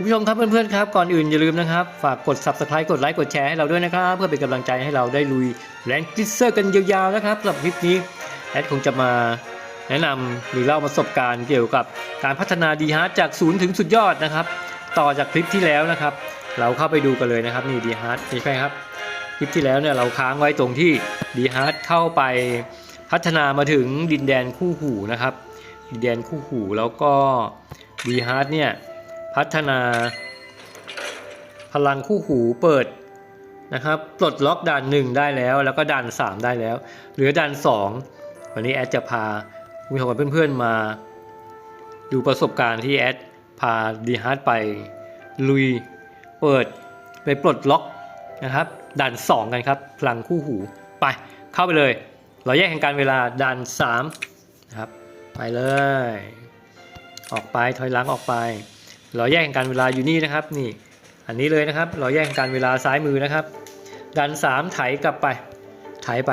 คุณผู้ชมครับเพื่อนๆครับก่อนอื่นอย่าลืมนะครับ ฝากกด subscribe กดไลค์กดแชร์ให้เราด้วยนะครับเพื่อเป็นกำลังใจให้เราได้ลุยแรงกิสเซอร์กันยาวๆนะครับสำหรับคลิปนี้แอดคงจะมาแนะนำหรือเล่าประสบการณ์เกี่ยวกับการพัฒนาดีฮาร์ดจากศูนย์ถึงสุดยอดนะครับ ต่อจากคลิปที่แล้วนะครับ เราเข้าไปดูกันเลยนะครับนี่ดีฮาร์ดนี่ใช่ครับ คลิปที่แล้วเนี่ยเราค้างไว้ตรงที่ดีฮาร์ดเข้าไปพัฒนามาถึงดินแดนคู่หูนะครับดินแดนคู่หูแล้วก็ดีฮาร์ดเนี่ย พัฒนา พลังคู่หูเปิดนะครับปลดล็อกด่านหนึ่งได้แล้ว แล้วก็ด่านสามได้แล้ว เหลือด่านสองวันนี้แอดจะพาคุณผู้ชมกับเพื่อนๆมา ดูประสบการณ์ที่แอดพาดีฮาร์ดไป ลุยเปิดไปปลดล็อกนะครับด่านสองกันครับพลังคู่หูไปเข้าไปเลย เราแยกแห่งการเวลาด่านสามนะครับไปเลย ออกไปถอยหลังออกไป ราแย่งการเวลาอยู่นี่นะครับนี่อันนี้เลยนะครับเราแยกการเวลาซ้ายมือนะครับ ดัน 3 ไถกลับไป ไถไป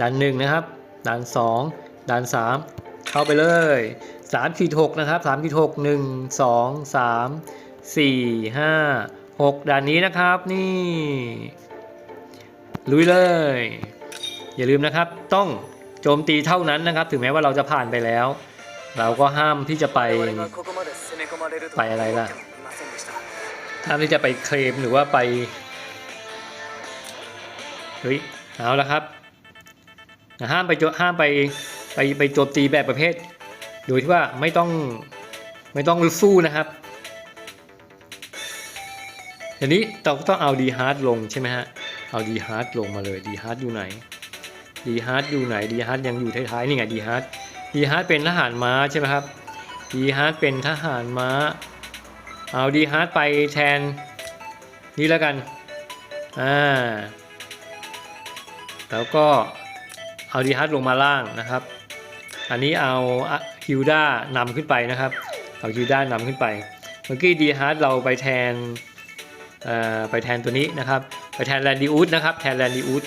ดัน1นะครับ ดัน 2 ดัน 3 เข้าไปเลย3ขีด6นะครับ3ขีด6 1 2 3 4 5 6ด่านนี้นะครับนี่ ลุยเลย อย่าลืมนะครับ ต้องโจมตีเท่านั้นนะครับ ถึงแม้ว่าเราจะผ่านไปแล้ว เราก็ห้ามที่จะไป ไปอะไรล่ะถ้าที่จะไปเคลมหรือว่าไปเฮ้ยเอาละครับห้ามไปห้ามไปไปไปโจมตีแบบประเภท โดยที่ว่าไม่ต้องไม่ต้องสู้นะครับทีนี้เราก็ต้องเอาดีฮาร์ดลงใช่ไหมฮะเอาดีฮาร์ดลงมาเลยดีฮาร์ดอยู่ไหนดีฮาร์ดอยู่ไหนดีฮาร์ดยังอยู่ท้ายๆนี่ไงดีฮาร์ดดีฮาร์ดเป็นทหารม้าใช่ไหมครับ ดีฮาร์ดเป็นทหารม้า เอาดีฮาร์ดไปแทนนี่แล้วกัน อ่า แล้วก็เอาดีฮาร์ดลงมาล่างนะครับ อันนี้เอาฮิวด้านำขึ้นไปนะครับ เอาฮิวด้านำขึ้นไป เมื่อกี้ดีฮาร์ดเราไปแทนอ่อไปแทนตัวนี้นะครับ ไปแทนแลนดิอุสนะครับ แทนแลนดิอุส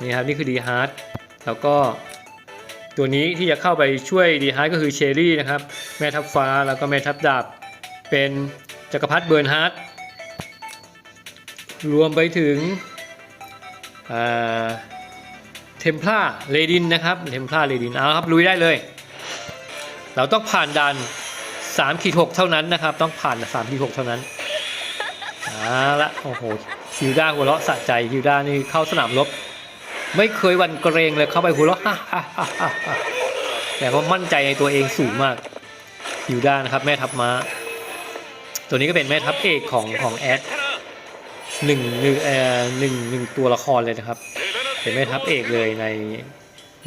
นี่ครับ นี่คือดีฮาร์ดแล้วก็ ตัวนี้ที่จะเข้าไปช่วยดีฮาร์ดก็คือเชอรี่นะครับ แม่ทัพฟ้าแล้วก็แม่ทัพดาบ เป็นจักรพรรดิเบิร์นฮาร์ดรวมไปถึงเทมพลาเรดินนะครับเทมพลาเรดินเอาครับลุยได้เลย เราต้องผ่านด่าน3ขีด6เท่านั้นนะครับ ต้องผ่าน3ขีด6เท่านั้นเอาละโอ้โหฮิวด้าหัวเราะสะใจฮิวด้านี่เข้าสนามรบ ไม่เคยวันเกรงเลยเข้าไปหัวเราะแต่ว่ามั่นใจในตัวเองสูงมากฮิวด้านะครับแม่ทัพม้า ตัวนี้ก็เป็นแม่ทัพเอกของของแอดหนึ่งหนึ่งเอ่อหนึ่งหนึ่งตัวละครเลยนะครับ เป็นแม่ทัพเอกเลยใน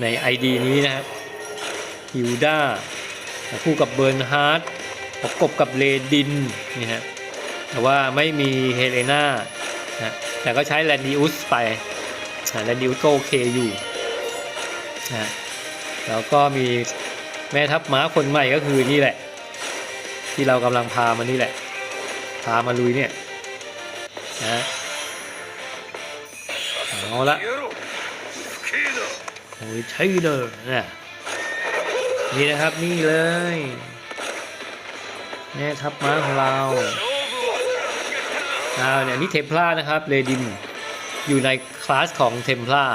ใน ID นี้นะครับฮิวด้าคู่กับเบิร์นฮาร์ดประกบกับเลดินนี่ฮะแต่ว่าไม่มีเฮเลนานะแต่ก็ใช้แลนดิอุสไป และดิวก็โอเคอยู่นะแล้วก็มีแม่ทัพม้าคนใหม่ก็คือนี่แหละ ที่เรากำลังพามานี่แหละ พามาลุยเนี่ยนะเอาละโอ้ยใช่เลยนะนี่นะครับนี่เลยแม่ทัพม้าของเราอ้าวเนี่ยนี่เทพลานะครับ เลดิน อยู่ในคลาสของเทมพลา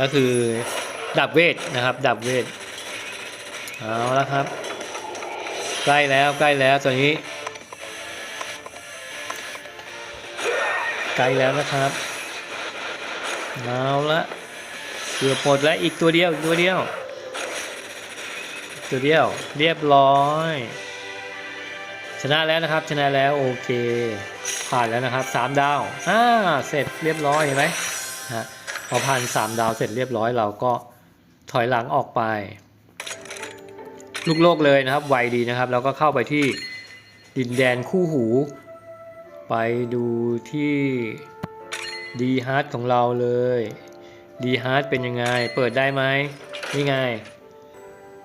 ก็คือดาบเวทนะครับดาบเวทเอาละครับ ใกล้แล้วใกล้แล้วตอนนี้ ใกล้แล้วนะครับเอาละเกือบหมดแล้วอีกตัวเดียวอีกตัวเดียว ตัวเดียวเรียบร้อย ชนะแล้วนะครับ ชนะแล้วโอเค ผ่านแล้วนะครับสามดาวอ่าเสร็จเรียบร้อยเห็นไหมฮะพอผ่านสามดาวเสร็จเรียบร้อยเราก็ถอยหลังออกไป ลูกโลกเลยนะครับไวดีนะครับ แล้วก็เข้าไปที่ดินแดนคู่หู ไปดูที่ดีฮาร์ดของเราเลยดีฮาร์ดเป็นยังไง เปิดได้ไหมนี่ไง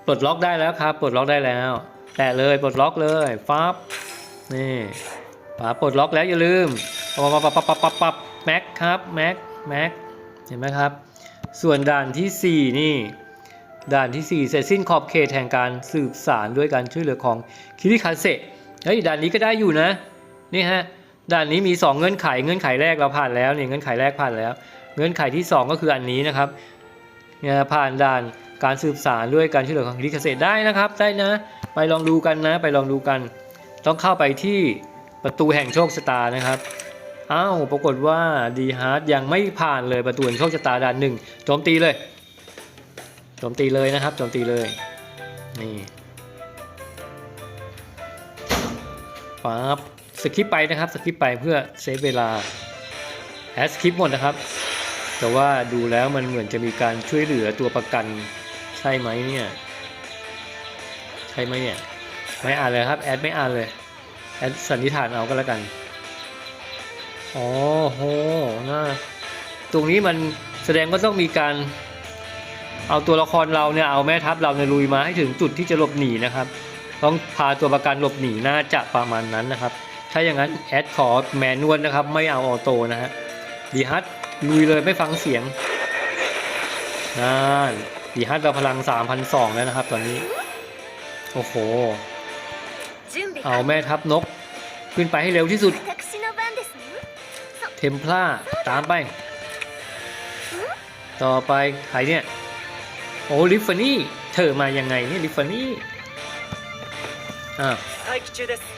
ปลดล็อกได้แล้วครับปลดล็อกได้แล้ว แตะเลยปลดล็อกเลยฟับนี่ป๋าปลดล็อกแล้วอย่าลืมปับปับปับปับปับปับแม็กครับแม็กแม็กเห็นไหมครับ ส่วนด่านทีสี่4 นี่ ด่านที่ 4 เสร็จสิ้นขอบเขตแห่งการสืบสารด้วยการช่วยเหลือของคิริคาเซเฮ้ยด่านนี้ก็ได้อยู่นะนี่ฮะด่านนี้มี 2 เงื่อนไขเงื่อนไขแรกเราผ่านแล้วเนี่ยเงื่อนไขแรกผ่านแล้ว เงื่อนไขที่ 2 ก็คืออันนี้นะครับเนี่ยผ่านด่านการสืบสารด้วยการช่วยเหลือของลิขเษตรได้นะครับได้นะ ไปลองดูกันนะ ไปลองดูกัน ต้องเข้าไปที่ประตูแห่งโชคชะตานะครับอ้าวปรากฏว่าดีฮาร์ดยังไม่ผ่านเลยประตูแห่งโชคชะตาด่านหนึ่งโจมตีเลยโจมตีเลยนะครับโจมตีเลยนี่ปั๊บสคิปไปนะครับสคิปไปเพื่อเซฟเวลาแอสคิปหมดนะครับ แต่ว่าดูแล้วมันเหมือนจะมีการช่วยเหลือตัวประกันใช่ไหมเนี่ย ใช่ไหมเนี่ย ไม่อ่านเลยครับ แอดไม่อ่านเลย แอดสันนิษฐานเอาก็แล้วกัน อ๋อโหน่าตรงนี้มันแสดงว่าต้องมีการเอาตัวละครเราเนี่ย เอาแม่ทัพเราเนี่ยลุยมาให้ถึงจุดที่จะหลบหนีนะครับ ต้องพาตัวประกันหลบหนีน่าจะประมาณนั้นนะครับ ถ้าอย่างนั้นแอดขอแมนนวลนะครับ ไม่เอาออโต้นะฮะดีฮัทลุยเลยไม่ฟังเสียงนั่นดีฮัทเราพลัง 3,200 แล้วนะครับตอนนี้ โอ้โห เอาแม่ทับนก ขึ้นไปให้เร็วที่สุด เทมพลาตามไป ต่อไปใครเนี่ย โอ้ลิฟฟานี่ เธอมายังไงเนี่ยลิฟฟานี่อะ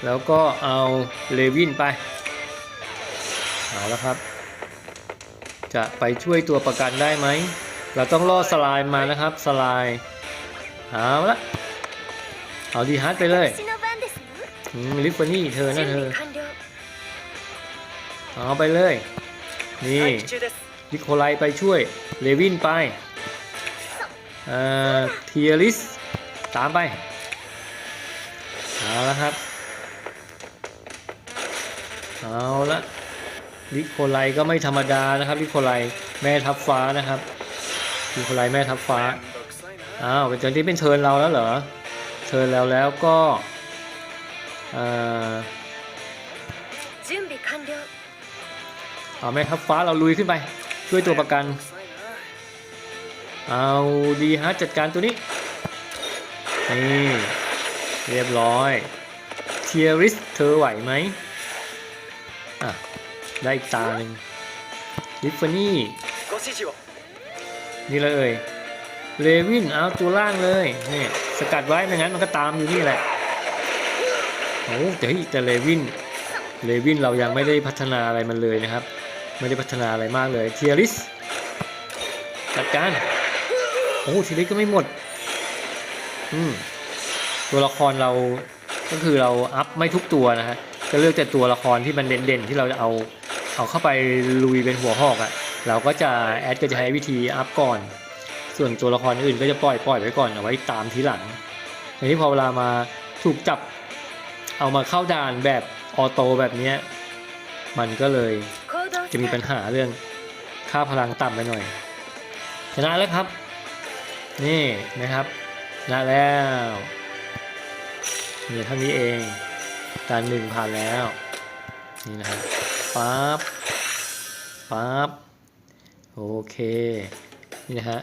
แล้วก็เอาเลวินไป เอาแล้วครับ จะไปช่วยตัวประกันได้ไหม เราต้องล่อสลายมานะครับ สลาย เอาละ เอาดีฮาร์ดไปเลยลิฟเฟอรี่เธอนะเธอ เอาไปเลย นี่ลิโคไลไปช่วย เลวินไปเอ่อทียริส ตามไป เอาละครับ เอาละลิโคไลก็ไม่ธรรมดานะครับลิโคไลแม่ทับฟ้านะครับลิโคไลแม่ทับฟ้า อ้าวเป็นเทินที่เป็นเทินเราแล้วเหรอ ชิญแล้วแล้วก็เอาแม่ทับฟ้าเราลุยขึ้นไปช่วยตัวประกัน เอาดีฮะจัดการตัวนี้นี่เรียบร้อยเทียริสเธอไหวไหมอะได้อีกตาหนึ่งลิฟฟานี่นี่เลยเยเลวินเอาตัวล่างเลยนี่ สกัดไว้ไม่งั้นมันก็ตามอยู่นี่แหละโอ้แต่เฮ้ยแต่เลวินเลวินเรายังไม่ได้พัฒนาอะไรมันเลยนะครับ ไม่ได้พัฒนาอะไรมากเลยเทียริสจัดการโอ้เทีนี้ก็ไม่หมดอืมตัวละครเราก็คือเราอัพไม่ทุกตัวนะฮะจะเลือกแต่ตัวละครที่มันเด่นๆที่เราจะเอาเอาเข้าไปลุยเป็นหัวหอกอะ่ะเราก็จะแอดก็จะใช้วิธีอัพก่อน ส่วนตัวละครอื่นก็จะปล่อยปล่อยไว้ก่อนเอาไว้ตามทีหลังทีนี้พอเวลามาถูกจับเอามาเข้าด่านแบบออโต้แบบนี้มันก็เลยจะมีปัญหาเรื่องค่าพลังต่ำไปหน่อย ชนะแล้วครับ นี่นะครับชนะแล้วนี่เท่านี้เองการหนึ่งผ่านแล้ว นี่นะครับปั๊บปั๊บโอเค นี่นะฮะ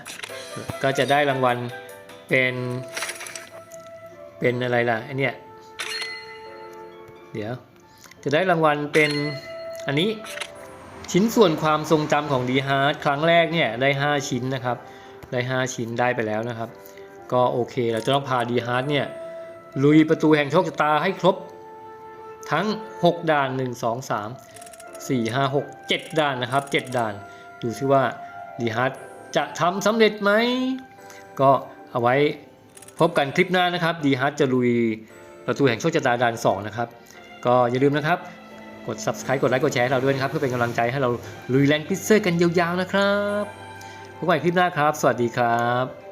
ก็จะได้รางวัลเป็น เป็นอะไรล่ะไอเนี่ยเดี๋ยว จะได้รางวัลเป็นอันนี้ชิ้นส่วนความทรงจำของดีฮาร์ดครั้งแรกเนี่ยได้ 5 ชิ้นนะครับ ได้ 5 ชิ้นได้ไปแล้วนะครับ ก็โอเคเราจะต้องพาดีฮาร์ดเนี่ยลุยประตูแห่งโชคชะตาให้ครบ ทั้ง 6 ด่าน 1 2 3 4 5 6 7 ด่านนะครับ 7 ด่าน ดูซิว่าดีฮาร์ด จะทำสำเร็จไหม ก็เอาไว้พบกันคลิปหน้านะครับดีฮาร์ดจะลุยประตูแห่งโชคชะตาด่าน2นะครับ ก็อย่าลืมนะครับ กด subscribe กดไลค์กดแชร์ให้เราด้วยนะครับ เพื่อเป็นกำลังใจให้เราลุยแรงพิเซอร์กันยาวๆนะครับพบกันคลิปหน้าครับ สวัสดีครับ